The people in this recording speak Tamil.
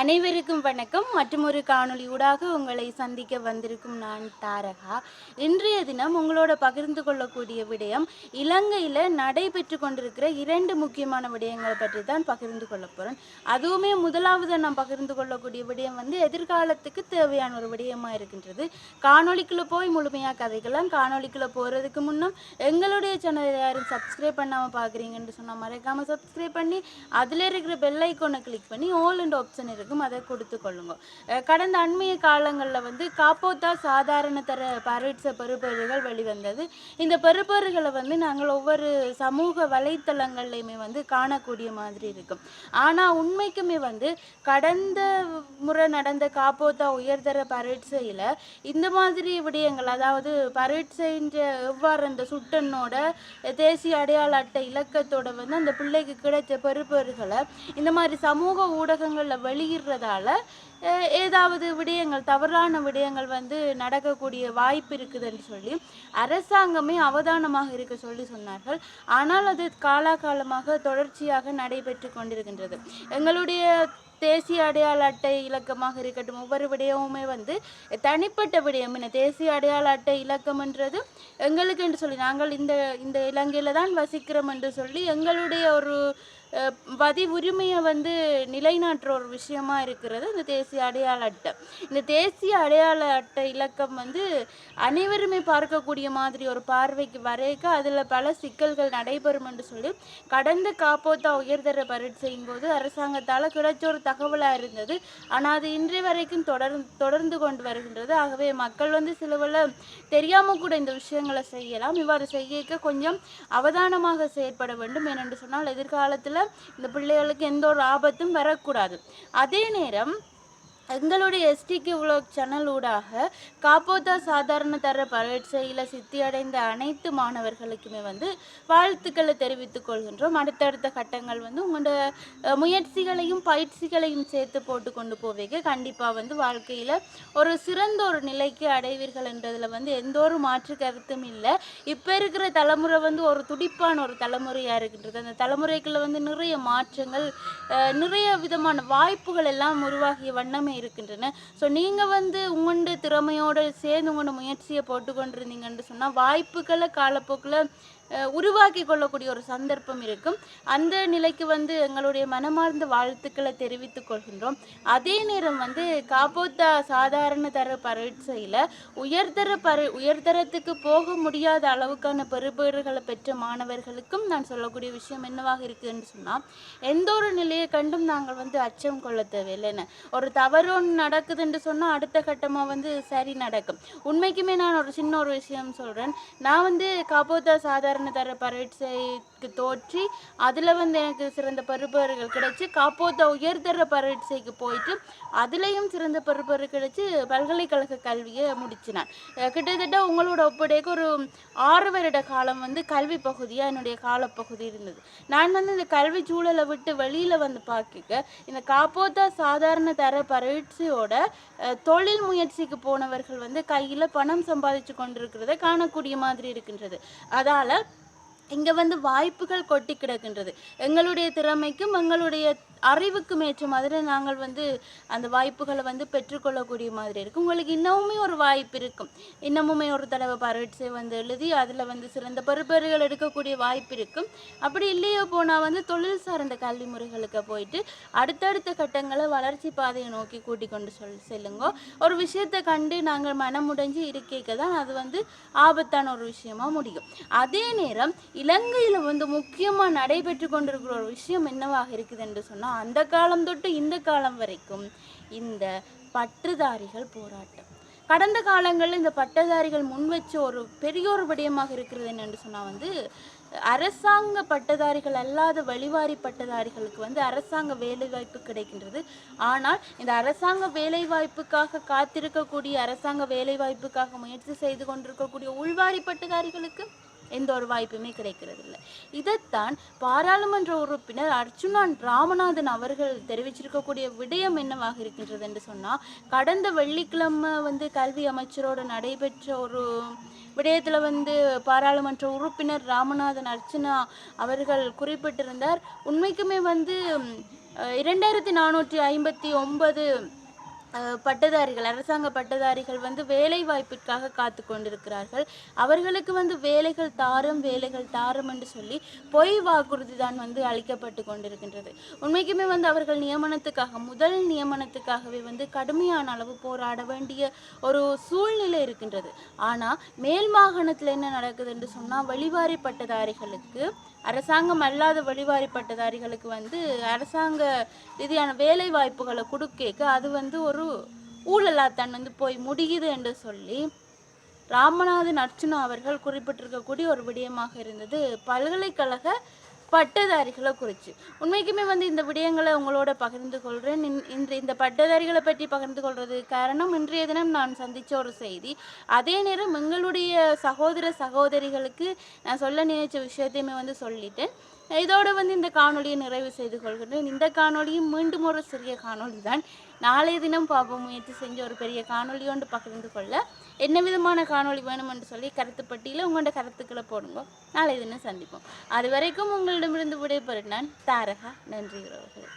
அனைவருக்கும் வணக்கம். மற்றும் ஒரு காணொளி ஊடாக உங்களை சந்திக்க வந்திருக்கும் நான் தாரகா. இன்றைய தினம் உங்களோட பகிர்ந்து கொள்ளக்கூடிய விடயம் இலங்கையில் நடைபெற்று கொண்டிருக்கிற இரண்டு முக்கியமான விடயங்களை பற்றி தான் பகிர்ந்து கொள்ள போகிறேன் அதுவுமே முதலாவது நான் பகிர்ந்து கொள்ளக்கூடிய விடயம் வந்து எதிர்காலத்துக்கு தேவையான ஒரு விடயமாக இருக்கின்றது. காணொலிக்குள்ளே போய் முழுமையாக கதைக்கலாம். காணொலிக்குள்ளே போகிறதுக்கு முன்னும் எங்களுடைய சேனலை யாரும் சப்ஸ்கிரைப் பண்ணாமல் பார்க்குறீங்கன்னு சொன்னால் மறக்காமல் சப்ஸ்கிரைப் பண்ணி அதில் இருக்கிற பெல் ஐக்கோனை கிளிக் பண்ணி ஆல் அண்ட் ஆப்ஷன் இருக்கும் அதை கொடுத்து கொள்ளுங்க. கடந்த அண்மைய காலங்களில் வந்து காப்போத்தா சாதாரண தர பரீட்சை பெறுபேறுகள் வெளிவந்தது. இந்த பெறுபேறுகளை வந்து நாங்கள் ஒவ்வொரு சமூக வலைத்தளங்கள்லையுமே வந்து காணக்கூடிய மாதிரி இருக்கும். ஆனால் உண்மைக்குமே வந்து கடந்த முறை நடந்த காப்போத்தா உயர்தர பரீட்சையில் இந்த மாதிரி விடயங்கள் அதாவது பரீட்சைன்ற எவ்வாறு அந்த சுட்டனோட தேசிய அடையாள அட்டை இலக்கத்தோட வந்து அந்த பிள்ளைக்கு கிடைச்ச பெறுபேறுகளை இந்த மாதிரி சமூக ஊடகங்களில் வெளியே அஹ், ஏதாவது விடயங்கள் தவறான விடயங்கள் வந்து நடக்கக்கூடிய வாய்ப்பு இருக்குதுன்னு சொல்லி அரசாங்கமே அவதானமாக இருக்க சொல்லி சொன்னார்கள். ஆனால் அது காலாகாலமாக தொடர்ச்சியாக நடைபெற்று கொண்டிருக்கின்றது. எங்களுடைய தேசிய அடையாள அட்டை இலக்கமாக இருக்கட்டும் ஒவ்வொரு விடயமுமே வந்து தனிப்பட்ட விடயம். என்ன தேசிய அடையாள அட்டை இலக்கம்ன்றது எங்களுக்கு என்று சொல்லி நாங்கள் இந்த இந்த இலங்கையில் தான் வசிக்கிறோம் என்று சொல்லி எங்களுடைய ஒரு வதி பதி உரிமையை வந்து நிலைநாட்டுற ஒரு விஷயமா இருக்கிறது இந்த தேசிய அடையாள அட்டை. இந்த தேசிய அடையாள அட்டை இலக்கம் வந்து அனைவருமே பார்க்கக்கூடிய மாதிரி ஒரு பார்வைக்கு வரைக்க அதில் பல சிக்கல்கள் நடைபெறும் என்று சொல்லி கடந்த காப்போத்தா உயர்தர பரீட்சையின் போது அரசாங்கத்தால் கிடைச்ச ஒரு தகவலாக இருந்தது. ஆனால் அது இன்றைய வரைக்கும் தொடர் தொடர்ந்து கொண்டு வருகின்றது. ஆகவே மக்கள் வந்து சிலவில் தெரியாமல் கூட இந்த விஷயங்களை செய்யலாம். இவ்வாறு செய்ய கொஞ்சம் அவதானமாக செயற்பட வேண்டும். ஏனென்று சொன்னால் எதிர்காலத்தில் இந்த பிள்ளைகளுக்கு எந்த ஒரு ஆபத்தும் வரக்கூடாது. அதே நேரம் எங்களுடைய எஸ்டிக்கு விலாக் சேனல் ஊடாக காப்போத்தா சாதாரண தர பரீட்சையில் சித்தியடைந்த அனைத்து மாணவர்களுக்குமே வந்து வாழ்த்துக்களை தெரிவித்துக் கொள்கின்றோம். அடுத்தடுத்த கட்டங்கள் வந்து உங்களோட முயற்சிகளையும் பயிற்சிகளையும் சேர்த்து போட்டு கொண்டு போவீங்க. கண்டிப்பாக வந்து வாழ்க்கையில் ஒரு சிறந்த ஒரு நிலைக்கு அடைவீர்கள் என்றதில் வந்து எந்த ஒரு மாற்று கருத்தும் இல்லை. இப்போ இருக்கிற தலைமுறை வந்து ஒரு துடிப்பான ஒரு தலைமுறையாக இருக்கின்றது. அந்த தலைமுறைக்குள்ள வந்து நிறைய மாற்றங்கள் நிறைய விதமான வாய்ப்புகள் எல்லாம் உருவாகிய வண்ணமே இருக்கின்றன. ஸோ நீங்கள் வந்து உங்களோட திறமையோடு சேர்ந்து உங்களோட முயற்சியை போட்டு கொண்டிருந்தீங்கன்னு சொன்னால் வாய்ப்புகளை காலப்போக்கில் உருவாக்கி கொள்ளக்கூடிய ஒரு சந்தர்ப்பம் இருக்கும். அந்த நிலைக்கு வந்து எங்களுடைய மனமார்ந்த வாழ்த்துக்களை தெரிவித்துக் கொள்கின்றோம். அதே நேரம் வந்து காப்போத்தா சாதாரண தர பரீட்சையில் உயர்தர பரி உயர்தரத்துக்கு போக முடியாத அளவுக்கான பெறுபேறுகளை பெற்ற மாணவர்களுக்கும் நான் சொல்லக்கூடிய விஷயம் என்னவாக இருக்குன்னு சொன்னால் எந்த ஒரு நிலையை கண்டும் நாங்கள் வந்து அச்சம் கொள்ள தேவையில்லைன்னு ஒரு தவறு ஒன்று நடக்குதுன்னு சொன்னால் அடுத்த கட்டமாக வந்து சரி நடக்கும். உண்மைக்குமே நான் ஒரு சின்ன ஒரு விஷயம் சொல்கிறேன் நான் வந்து காப்போத்தா சாதாரண தர எனக்கு தோற்றி அதில் வந்து எனக்கு சிறந்த பருப்பர்கள் கிடைச்சி காப்போத்தா உயர்தர பரீட்சைக்கு போயிட்டு அதுலேயும் சிறந்த பருப்பரு கிடைச்சி பல்கலைக்கழக கல்வியை முடிச்சினான் கிட்டத்தட்ட உங்களோட ஒப்படைக்கு ஒரு ஆறு வருட காலம் வந்து கல்வி பகுதியாக என்னுடைய காலப்பகுதி இருந்தது. நான் வந்து இந்த கல்வி சூழலை விட்டு வெளியில் வந்து பார்க்க இந்த காப்போத்தா சாதாரண தர பரீட்சையோட தொழில் முயற்சிக்கு போனவர்கள் வந்து கையில் பணம் சம்பாதிச்சு கொண்டிருக்கிறத காணக்கூடிய மாதிரி இருக்கின்றது. அதால் இங்கே வந்து வாய்ப்புகள் கொட்டி கிடக்கின்றது. எங்களுடைய திறமைக்கும் எங்களுடைய அறிவுக்கும் ஏற்ற மாதிரி நாங்கள் வந்து அந்த வாய்ப்புகளை வந்து பெற்றுக்கொள்ளக்கூடிய மாதிரி இருக்கும் உங்களுக்கு இன்னமுமே ஒரு வாய்ப்பு இருக்கும். இன்னமுமே ஒரு தடவை பரீட்சை வந்து எழுதி அதில் வந்து சிறந்த பருப்பறிகள் எடுக்கக்கூடிய வாய்ப்பு இருக்கும். அப்படி இல்லையோ போனால் வந்து தொழில் சார்ந்த கல்வி முறைகளுக்கு போயிட்டு அடுத்தடுத்த கட்டங்களை வளர்ச்சி பாதையை நோக்கி கூட்டிக் கொண்டு சொல் செல்லுங்க. ஒரு விஷயத்தை கண்டு நாங்கள் மனமுடைஞ்சு இருக்கைக்கு தான் அது வந்து ஆபத்தான ஒரு விஷயமா முடியும். அதே நேரம் இலங்கையில் வந்து முக்கியமாக நடைபெற்று கொண்டிருக்கிற ஒரு விஷயம் என்னவாக இருக்குது என்று சொன்னால் அந்த காலம் தொட்டு இந்த காலம் வரைக்கும் இந்த பற்றுதாரிகள் போராட்டம். கடந்த காலங்களில் இந்த பட்டதாரிகள் முன்வச்ச ஒரு பெரிய ஒரு விடயமாக இருக்கிறது என்னென்று சொன்னால் வந்து அரசாங்க பட்டதாரிகள் அல்லாத வழிவாரி பட்டதாரிகளுக்கு வந்து அரசாங்க வேலைவாய்ப்பு கிடைக்கின்றது. ஆனால் இந்த அரசாங்க வேலைவாய்ப்புக்காக காத்திருக்கக்கூடிய அரசாங்க வேலைவாய்ப்புக்காக முயற்சி செய்து கொண்டிருக்கக்கூடிய உள்வாரி பட்டதாரிகளுக்கு எந்த ஒரு வாய்ப்புமே கிடைக்கிறது இல்லை இதைத்தான் பாராளுமன்ற உறுப்பினர் அர்ச்சுனான் ராமநாதன் அவர்கள் தெரிவிச்சிருக்கக்கூடிய விடயம் என்னவாக இருக்கின்றது என்று சொன்னால் கடந்த வெள்ளிக்கிழமை வந்து கல்வி அமைச்சரோடு நடைபெற்ற ஒரு விடயத்தில் வந்து பாராளுமன்ற உறுப்பினர் ராமநாதன் அர்ச்சனா அவர்கள் குறிப்பிட்டிருந்தார். உண்மைக்குமே வந்து இரண்டாயிரத்தி நானூற்றி ஐம்பத்தி ஒன்பது பட்டதாரிகள் அரசாங்க பட்டதாரிகள் வந்து வேலை வாய்ப்பிற்காக காத்து கொண்டிருக்கிறார்கள். அவர்களுக்கு வந்து வேலைகள் தாரும் வேலைகள் தாரும் என்று சொல்லி பொய் வாக்குறுதி தான் வந்து அளிக்கப்பட்டு கொண்டிருக்கின்றது. உண்மைக்குமே வந்து அவர்கள் நியமனத்துக்காக முதல் நியமனத்துக்காகவே வந்து கடுமையான அளவு போராட வேண்டிய ஒரு சூழ்நிலை இருக்கின்றது. ஆனால் மேல் மாகாணத்தில் என்ன நடக்குது என்று சொன்னால் வழிவாரி பட்டதாரிகளுக்கு அரசாங்கம் அல்லாத வழிவாரி பட்டதாரிகளுக்கு வந்து அரசாங்க ரீதியான வேலை வாய்ப்புகளை கொடுக்க அது வந்து ஒரு ஊழலாத்தான் வந்து போய் முடியுது என்று சொல்லி ராமநாதன் அர்ச்சுனா அவர்கள் குறிப்பிட்டிருக்கக்கூடிய ஒரு விடயமாக இருந்தது. பல்கலைக்கழக பட்டதாரிகளை குறித்து உண்மைக்குமே வந்து இந்த விடயங்களை உங்களோட பகிர்ந்து கொள்கிறேன் இன்- இன்று இந்த பட்டதாரிகளை பற்றி பகிர்ந்து கொள்வது காரணம் இன்றைய தினம் நான் சந்தித்த ஒரு செய்தி. அதே நேரம் எங்களுடைய சகோதர சகோதரிகளுக்கு நான் சொல்ல நினைச்ச விஷயத்தையுமே வந்து சொல்லிட்டேன். இதோடு வந்து இந்த காணொலியை நிறைவு செய்து கொள்கின்றேன். இந்த காணொளியும் மீண்டும் ஒரு சிறிய காணொளி தான் நாளைய தினம் பார்ப்போம். முயற்சி செஞ்ச ஒரு பெரிய காணொலியோண்டு பகிர்ந்து கொள்ள. என்ன விதமான காணொளி வேணும் என்று சொல்லி கருத்துப்பட்டியில் உங்களோட கருத்துக்களை போடுங்க. நாளைய தினம் சந்திப்போம். அது வரைக்கும் உங்களிடமிருந்து விடைபெறும் நான் தாரகா. நன்றி உறவுகள்.